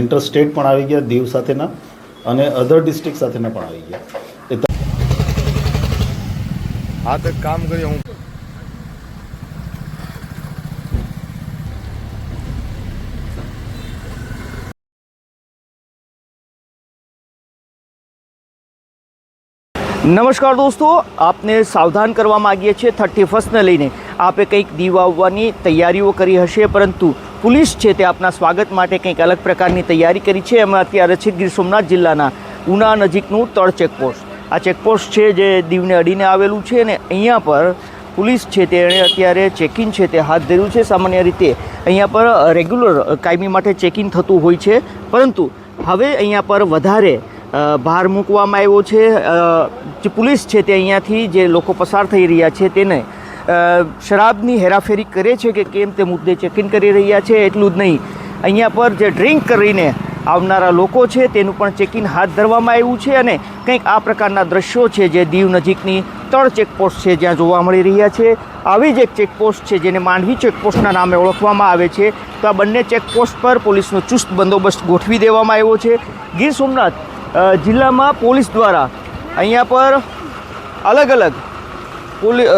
Inter state પણ આવી ગયા દીવ સાથેના અને અધર ડિસ્ટ્રિક્ટ સાથેના પણ આવી ગયા. હા તો કામ કરીએ હું નમસ્કાર દોસ્તો આપને સાવધાન કરવા માગીએ છીએ થર્ટી ફર્સ્ટને લઈને. આપે કંઈક દીવ આવવાની તૈયારીઓ કરી હશે પરંતુ પોલીસ છે તે આપના સ્વાગત માટે કંઈક અલગ પ્રકારની તૈયારી કરી છે. એમાં અત્યારે છે ગીર સોમનાથ જિલ્લાના ઉના નજીકનું તળ ચેકપોસ્ટ. આ ચેકપોસ્ટ છે જે દીવને અડીને આવેલું છે અને અહીંયા પર પોલીસ છે તેણે અત્યારે ચેકિંગ છે તે હાથ ધર્યું છે. સામાન્ય રીતે અહીંયા પર રેગ્યુલર કાયમી માટે ચેકિંગ થતું હોય છે. પરંતુ હવે અહીંયા પર વધારે ભાર મૂકવામાં આવ્યો છે. જે પોલીસ છે તે અહીંયાથી જે લોકો પસાર થઈ રહ્યા છે તેને શરાબની હેરાફેરી કરે છે કે કેમ તે મુદ્દે ચેકિંગ કરી રહ્યા છે એટલું જ નહીં. અહીંયા પર જે ડ્રિંક કરીને આવનારા લોકો છે તેનું પણ ચેકિંગ હાથ ધરવામાં આવ્યું છે અને કંઈક આ પ્રકારના દ્રશ્યો છે જે દીવ નજીકની ત્રણ ચેકપોસ્ટ છે જ્યાં જોવા મળી રહ્યા છે. આવી જ એક ચેકપોસ્ટ છે જેને માંડવી ચેકપોસ્ટના નામે ઓળખવામાં આવે છે. તો આ બંને ચેકપોસ્ટ પર પોલીસનો ચુસ્ત બંદોબસ્ત ગોઠવી દેવામાં આવ્યો છે. ગીર સોમનાથ જિલ્લામાં પોલીસ દ્વારા અહીંયા પર અલગ અલગ પોલી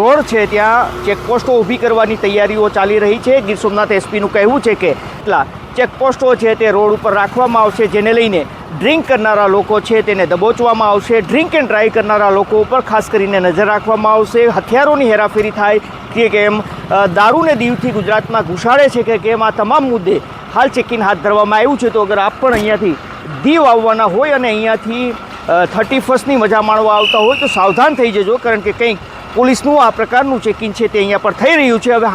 રોડ છે ત્યાં ચેકપોસ્ટો ઊભી કરવાની તૈયારીઓ ચાલી રહી છે. ગીર સોમનાથ એસપીનું કહેવું છે કે એટલા ચેકપોસ્ટો છે તે રોડ ઉપર રાખવામાં આવશે, જેને લઈને ડ્રિંક કરનારા લોકો છે તેને દબોચવામાં આવશે. ડ્રિંક એન્ડ ડ્રાઈવ કરનારા લોકો ઉપર ખાસ કરીને નજર રાખવામાં આવશે. હથિયારોની હેરાફેરી થાય કે કેમ? દારૂને દીવથી ગુજરાતમાં ઘુસાડે છે કે કેમ? આ તમામ મુદ્દે હાલ ચેકિંગ હાથ ધરવામાં આવ્યું છે. તો અગર આપ પણ અહીંયાથી દીવ આવવાના હોય અને અહીંયાથી થર્ટી ફર્સ્ટની મજા માણવા આવતા હોય તો સાવધાન થઈ જજો, કારણ કે કંઈક પોલીસનું આ પ્રકારનું ચેકિંગ છે તે અહીંયા પર થઈ રહ્યું છે. હવે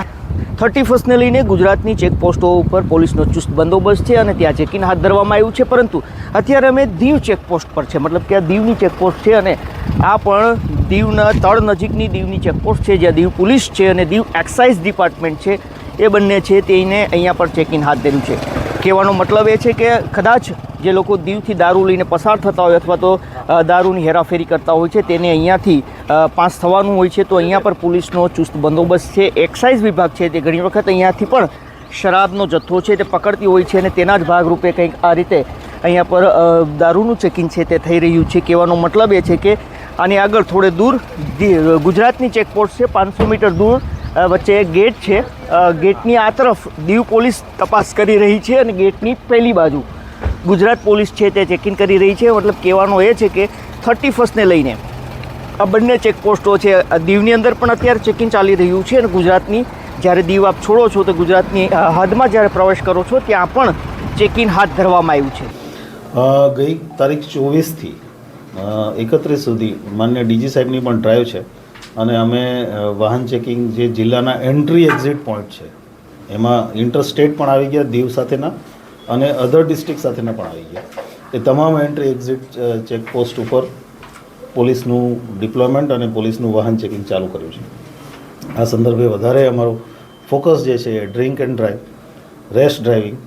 થર્ટી ફર્સ્ટને લઈને ગુજરાતની ચેકપોસ્ટો ઉપર પોલીસનો ચુસ્ત બંદોબસ્ત છે અને ત્યાં ચેકિંગ હાથ ધરવામાં આવ્યું છે, પરંતુ અત્યારે અમે દીવ ચેકપોસ્ટ પર છે. મતલબ કે આ દીવની ચેકપોસ્ટ છે અને આ પણ દીવના તળ નજીકની દીવની ચેકપોસ્ટ છે, જ્યાં દીવ પોલીસ છે અને દીવ એક્સાઇઝ ડિપાર્ટમેન્ટ છે. એ બંને છે તેને અહીંયા પર ચેકિંગ હાથ ધર્યું છે. કહેવાનો મતલબ એ છે કે કદાચ જે લોકો દીવથી દારૂ લઈને પસાર થતા હોય અથવા તો દારૂની હેરાફેરી કરતા હોય છે, તેને અહીંયાથી પાસ થવાનું હોય છે. તો અહીંયા પર પોલીસનો ચુસ્ત બંદોબસ્ત છે. એક્સાઇઝ વિભાગ છે તે ઘણી વખત અહીંયાથી પણ શરાબનો જથ્થો છે તે પકડતી હોય છે અને તેના જ ભાગરૂપે કંઈક આ રીતે અહીંયા પર દારૂનું ચેકિંગ છે તે થઈ રહ્યું છે. કહેવાનો મતલબ એ છે કે આની આગળ થોડે દૂર ગુજરાતની ચેકપોસ્ટ છે. પાંચસો મીટર દૂર વચ્ચે એક ગેટ છે. ગેટની આ તરફ દીવ પોલીસ તપાસ કરી રહી છે અને ગેટની પહેલી બાજુ. ગુજરાત પોલીસ છે તે ચેકિંગ કરી રહી છે. મતલબ કહેવાનો એ છે કે થર્ટી ફર્સ્ટને લઈને આ બંને ચેકપોસ્ટો છે. દીવની અંદર પણ અત્યારે ચેકિંગ ચાલી રહ્યું છે અને ગુજરાતની જ્યારે દીવ આપ છોડો છો તો ગુજરાતની હદમાં જ્યારે પ્રવેશ કરો છો ત્યાં પણ ચેકિંગ હાથ ધરવામાં આવ્યું છે. ગઈ તારીખ ચોવીસથી એકત્રીસ સુધી માન્ય ડીજી સાહેબની પણ ડ્રાઈવ છે. અને અમે વાહન ચેકિંગ જે જિલ્લાના એન્ટ્રી એક્ઝિટ પોઈન્ટ છે, એમાં ઇન્ટરસ્ટેટ પણ આવી ગયા દીવ સાથેના. અને અધર ડિસ્ટ્રિક્ટ સાથેના પણ આવી ગયા. એ તમામ એન્ટ્રી એક્ઝિટ ચેકપોસ્ટ ઉપર પોલીસનું ડિપ્લોયમેન્ટ અને પોલીસનું વાહન ચેકિંગ ચાલુ કર્યું છે. આ સંદર્ભે વધારે અમારો ફોકસ જે છે એ drink and drive rash driving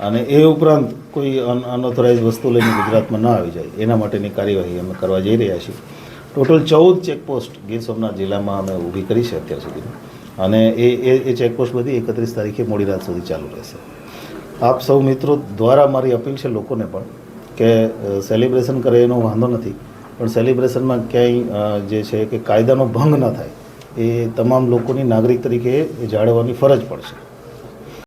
અને એ ઉપરાંત કોઈ અન અનઓથોરાઇઝ વસ્તુ લઈને ગુજરાતમાં ન આવી જાય, એના માટેની કાર્યવાહી અમે કરવા જઈ રહ્યા છીએ. ટોટલ ચૌદ ચેકપોસ્ટ ગીર સોમનાથ જિલ્લામાં અમે ઊભી કરી છે અત્યાર સુધી અને એ એ ચેકપોસ્ટ બધી એકત્રીસ તારીખે મોડી રાત સુધી ચાલુ રહેશે. આપ સૌ મિત્રો દ્વારા મારી અપીલ છે લોકોને પણ કે સેલિબ્રેશન કરે એનો વાંધો નથી. પણ સેલિબ્રેશનમાં ક્યાંય જે છે કે કાયદાનો ભંગ ન થાય. એ તમામ લોકોની નાગરિક તરીકે જાળવવાની ફરજ પડશે.